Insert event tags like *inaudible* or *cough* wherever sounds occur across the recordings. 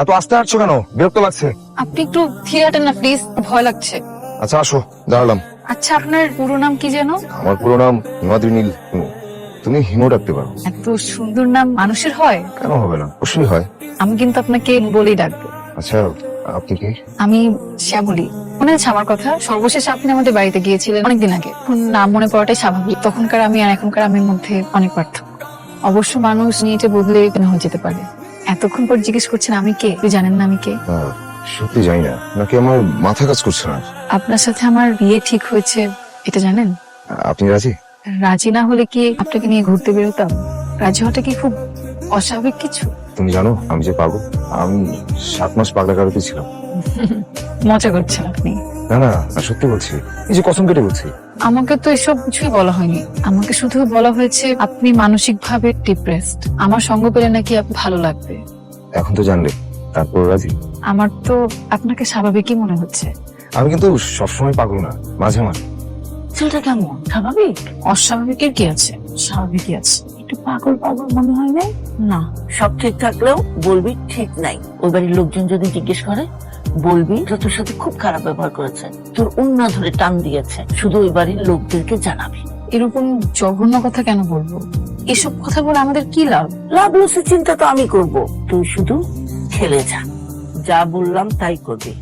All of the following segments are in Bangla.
এত আস্তে হাঁটছো কেন? বিরক্ত লাগছে। আপনি একটু ধীরে হাঁটেন না প্লিজ ভয় লাগছে। আচ্ছা আসো দাঁড়ালাম। আচ্ছা আপনার পুরো নাম কি যেন? আমার পুরো নাম হিমাদ্রি নীল হিমু। তুমি হিমু ডাকতে পারো। এত সুন্দর নাম মানুষের হয়? কেন হবে না? অবশ্যই হয়। আমি কিন্তু আপনাকে বলেই ডাকবো। আচ্ছা আপনি কি? আমি শ্যামলী মনে আছে আমার কথা? সর্বশেষ আপনি আমাদের বাড়িতে গিয়েছিলেন অনেকদিন আগে। এখন নাম মনে পড়াটাই স্বাভাবিক। তখনকার আমি আর এখনকার আমির মধ্যে অনেক পার্থক্য। অবশ্য মানুষ নিয়েটে বদলে কেন হয়ে যেতে পারে? এতক্ষণ পর জিজ্ঞেস করছেন আমি কে? আপনি জানেন না আমি কে? সত্যি জানি না। নাকি আমার মাথা কাজ করছে না? আপনার সাথে আমার বিয়ে ঠিক হয়েছে এটা জানেন? আপনি রাজি? রাজি না হলে কি আপনাকে নিয়ে ঘুরতে বেরোতাম? রাজি হওয়াটা কি খুব অস্বাভাবিক কিছু? তুমি জানো আমি যে পাগল আমি সাত মাস পাগলা গাড়িতে ছিলাম। *laughs* মজা করছেন আপনি। না না সত্যি বলছি। এই যে কসম কেটে বলছি। আমাকে তো এসব কিছুই বলা হয়নি। আমাকে শুধু বলা হয়েছে আপনি মানসিক ভাবে ডিপ্রেসড আমার সঙ্গ পেলে নাকি ভালো লাগবে। এখন তো জানলে। তারপর রাজি? আমার তো আপনাকে স্বাভাবিকই মনে হচ্ছে। আমি কিন্তু সবসময় পাগল না মাঝে মাঝে। ছেলেটা কেমন? স্বাভাবিক? অস্বাভাবিকের কি আছে? স্বাভাবিকই আছে। একটু পাগল পাগল মনে হয় না না সব ঠিক থাকলেও বলবি ঠিক নাই। ওই বাড়ির লোকজন যদি জিজ্ঞেস করে বলবি যে তোর সাথে খুব খারাপ ব্যবহার করেছে তোর উন্না ধরে টান দিয়েছে। শুধু ওই বাড়ির লোকদেরকে জানাবি। এরকম জঘন্য কথা কেন বলব? এসব কথা বলে আমাদের কি লাভ? লাভ লসের চিন্তা তো আমি করব। তুই শুধু খেলে যা। যা বললাম তাই করবি।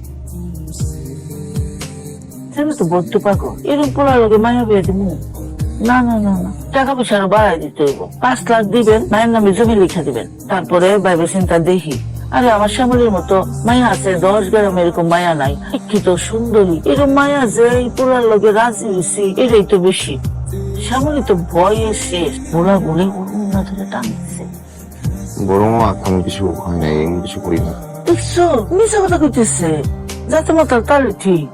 ছেলে তো বড্ড পাগল। এরকম পোলার লোকে মায়া না না না না। টাকা পয়সা বাড়াই দিতে হইব। পাঁচ লাখ দিবেন, মায়ের নামে জমি লিখে দিবেন। তারপরে বাইবে চিন্তা দেখি। আরে আমার শ্যামলের মতো মায়া আছে, দশ গ্রাম এরকম মায়া নাই। শিক্ষিত, সুন্দরী। এরকম মায়া যে এই পোলার লোকে রাজি হয়েছি এটাই তো বেশি। শ্যামলী তো ভয়ে শেষ বুড়া বুড়ে অন্য ধরে টানছে। বড় মা কিছু হয় না এমন কিছু করি না। দেখছ মিশা কথা কইতেছে। যাতে তাহলে ঠিক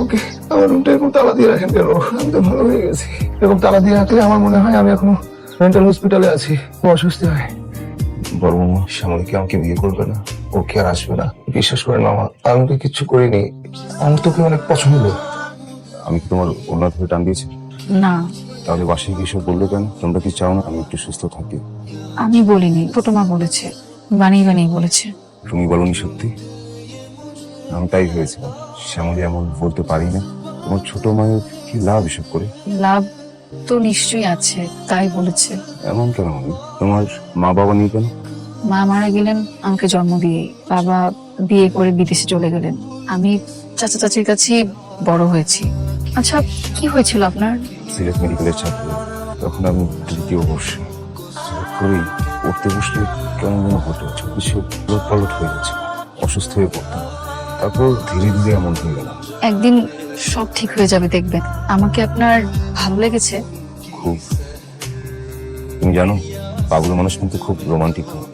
ওকে আমার রুমটা এরকম তালা দিয়ে রাখেন কেন? আমি তো ভালো হয়ে গেছি। এরকম তালা দিয়ে রাখলে আমার মনে হয় আমি এখনও মেন্টাল হসপিটালে আছি। হয়। বড় মামা শ্যামলী কি আমাকে বিয়ে করবে না? ও কি আর আসবে না? বিশ্বাস করেন মামা আমি তো কিচ্ছু করিনি। আমার তোকে অনেক পছন্দ। আমি কি তোমার ওনার ধরে টান দিয়েছি? না। তাহলে বাসায় কি সব বলল কেন? তোমরা কি চাও না আমি একটু সুস্থ থাকি? আমি বলিনি ছোট মা বলেছে বানিয়ে বানিয়ে বলেছে। তুমি বলনি সত্যি? আমি তাই ভেবেছিলাম শ্যামলী এমন বলতে পারি না। তোমার ছোট মায়ের কি লাভ এসব করে? লাভ তো নিশ্চয়ই আছে তাই বলেছে। এমন কেন আমি তোমার মা বাবা নেই কেন? মা মারা গেলেন আমাকে জন্ম দিয়ে বাবা বিয়ে করে বিদেশে চলে গেলেন। আমি চাচা চাচির কাছে বড় হয়েছি। আচ্ছা কি হয়েছিল আপনার? সিলেট মেডিকেলের ছাত্র। তখন আমি তৃতীয় বর্ষে করেই পড়তে বসলে কেমন যেন হতো কিছু পালট হয়ে গেছে। অসুস্থ হয়ে পড়তাম। তারপর ধীরে ধীরে এমন হয়ে গেলাম। একদিন সব ঠিক হয়ে যাবে দেখবেন। আমাকে আপনার ভালো লেগেছে? খুব। তুমি জানো পাগল মানুষ কিন্তু খুব রোমান্টিক হয়।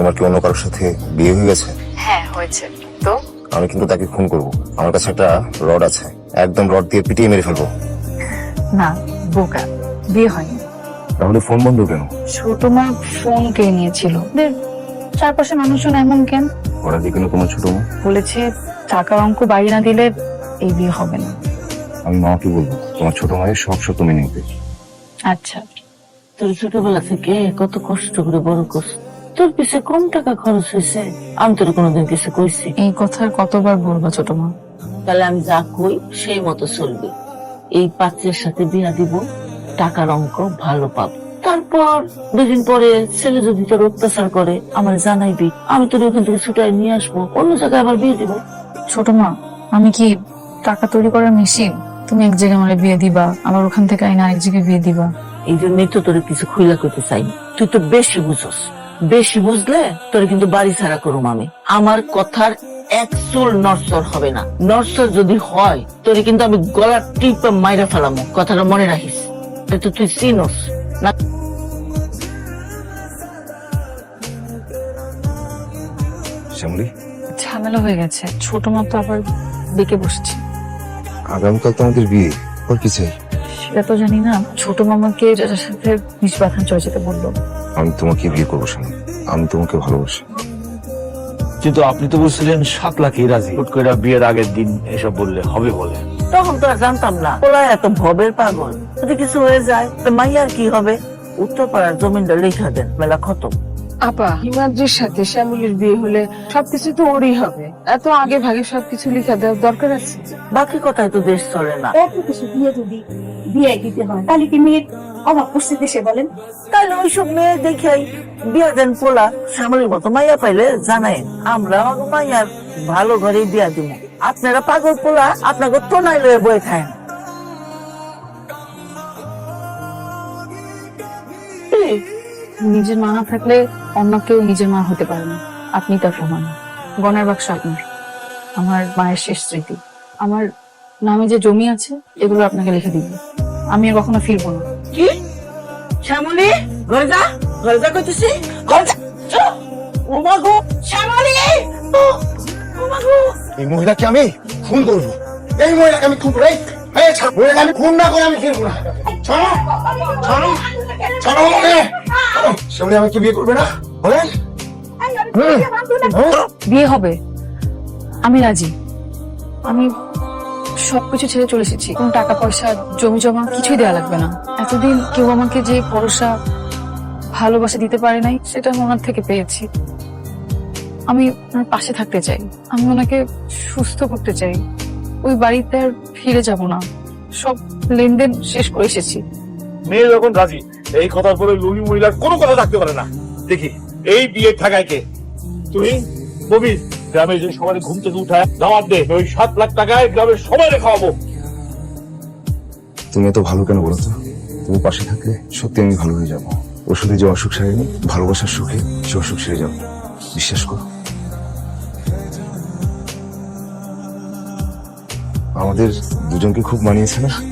তোমার কি অন্য কারোর সাথে বিয়ে হয়ে গেছে? হ্যাঁ হয়েছে। তো? আমি কিন্তু তাকে খুন করব। আমার কাছে একটা রড আছে। একদম রড দিয়ে পিটিয়ে মেরে ফেলব। না বোকা। বিয়ে হয়নি। তাহলে ফোন বন্ধ কেন? ছোট মা ফোন কেড়ে নিয়েছিল? ওদের চারপাশে মানুষজন এমন কেন? ওরা দিয়ে কেন তোমার ছোট মা। বলেছে টাকার অঙ্ক বাড়িয়ে না দিলে এই বিয়ে হবে না। আমি মাকে বলব তোমার ছোট মায়ের সব সত্য মেনে নিতে। আচ্ছা। তোর ছোটবেলা থেকে কত কষ্ট করে বড় করছ। তোর পিছে কম টাকা খরচ হয়েছে। আমি তোর কোনোদিন কিছু কইছি। এই কথা কতবার বলব ছোট মা? তাহলে আমি যা কই সেই মতো চলবে। এই পাত্রের সাথে বিয়া দিব টাকার অঙ্ক ভালো পাবো। তারপর দুদিন পরে ছেলে যদি তোর অত্যাচার করে আমার জানাইবি। আমি তোর ওখান থেকে ছুটাই নিয়ে আসব অন্য জায়গায় আবার বিয়ে দিব। ছোট মা আমি কি টাকা তৈরি করার মেশিন? তুমি এক জায়গায় আমার বিয়ে দিবা আবার ওখান থেকে আইনা আরেক জায়গায় বিয়ে দিবা। এই জন্যই তো তোর কিছু খুইলা করতে চাই। তুই তো বেশি বুঝস। বেশি বুঝলে তোর কিন্তু বাড়ি ছাড়া করুম আমি। আমার কথার এক চুল নরসর হবে না। নরসর যদি হয় তোর কিন্তু আমি গলার টিপ মাইরা ফেলামো। কথাটা মনে রাখিস। তুই চিনস। না শ্যামলি? ঝামেলা হয়ে গেছে। ছোট মতো আবার বেঁকে বসছে। আগামীকাল তো আমাদের বিয়ে। ওর কি চাই? সেটা তো জানি না। ছোট মামাকে যার সাথে বাঁধান চলে যেতে বলল। আমি তোমাকে বিয়ে করব শানু আমি তোমাকে ভালোবাসি। কিন্তু আপনি তো বলছিলেন সাত লাখই রাজি? হুট করে বিয়ের আগের দিন এসব বললে হবে বলে। তখন তো আর জানতাম না। পোলা এত ভবের পাগল। যদি কিছু হয়ে যায় তো মাইয়ার কি হবে? উত্তরপাড়ার জমিনটা লেখা দেন মেলা খতম। আপা হিমাদ্রির সাথে শ্যামলির বিয়ে হলে সবকিছু তো ওরই হবে। এত আগে ভাগে সবকিছু লিখা দেওয়ার দরকার আছে? বাকি কথায় তো দেশ চলে না। এত কিছু বিয়ে যদি বিয়ে দিতে হয় তাহলে কি মেয়ের অভাব পড়ছে দেশে বলেন? তাহলে ওইসব মেয়ে দেখাই বিয়া দেন পোলা। শ্যামলির মতো মাইয়া পাইলে জানাই আমরা মাইয়ার ভালো ঘরে বিয়া দিব। আপনারা পাগল পোলা আপনাকে তোনাই লয়ে বয়ে খায়। নিজের মা থাকলে অন্য কেউ নিজের মা হতে পারে না। আপনি তার প্রমাণ গনের বাক্স আপনার। আমার মায়ের শেষ স্মৃতি। আমার নামে যে জমি আছে এগুলো আপনাকে লিখে দিব। আমি আর কখনো ফিরবো না। কি? শ্যামলি? ঘরে যা ঘরে যা করতেছি এই মহিলাকে আমি খুন করব। এই মহিলাকে আমি খুন করব এই, এই ছাড়, মহিলাকে আমি খুন না করে আমি ফিরবো না। ছাড়ো আমাকে। বিয়ে করবে না? বলেন। হুম। বিয়ে হবে। আমি রাজি। আমি সবকিছু ছেড়ে চলে এসেছি। কোনো টাকা পয়সা জমি জমা কিছুই দেওয়া লাগবে না। এতদিন কেউ আমাকে যে ভরসা ভালোবাসা দিতে পারে নাই সেটা আমি ওনার থেকে পেয়েছি। আমি ওনার পাশে থাকতে চাই। আমি ওনাকে সুস্থ করতে চাই। ওই বাড়িতে আর ফিরে যাব না। সব লেনদেন শেষ করে এসেছি। মেয়ে যখন রাজি এই কথার পরে লুলি মহিলার কোনো কথা থাকতে পারে না। দেখি, এই বিয়ে থাকায় কে? তুই ববি গ্রামের যে সবাই ঘুম থেকে উঠায় দাওয়াত দে, ওই সাত লাখ টাকায় গ্রামের সবাই খাওয়াবো। তুমি এত ভালো কেন বলো তো? তুমি পাশে থাকলে সত্যি আমি ভালো হয়ে যাব। ওষুধে যে অসুখ সারেনি ভালোবাসার সুখে সে অসুখ সেরে যাবে। বিশ্বাস করো। আমাদের দুজনকে খুব মানিয়েছে না?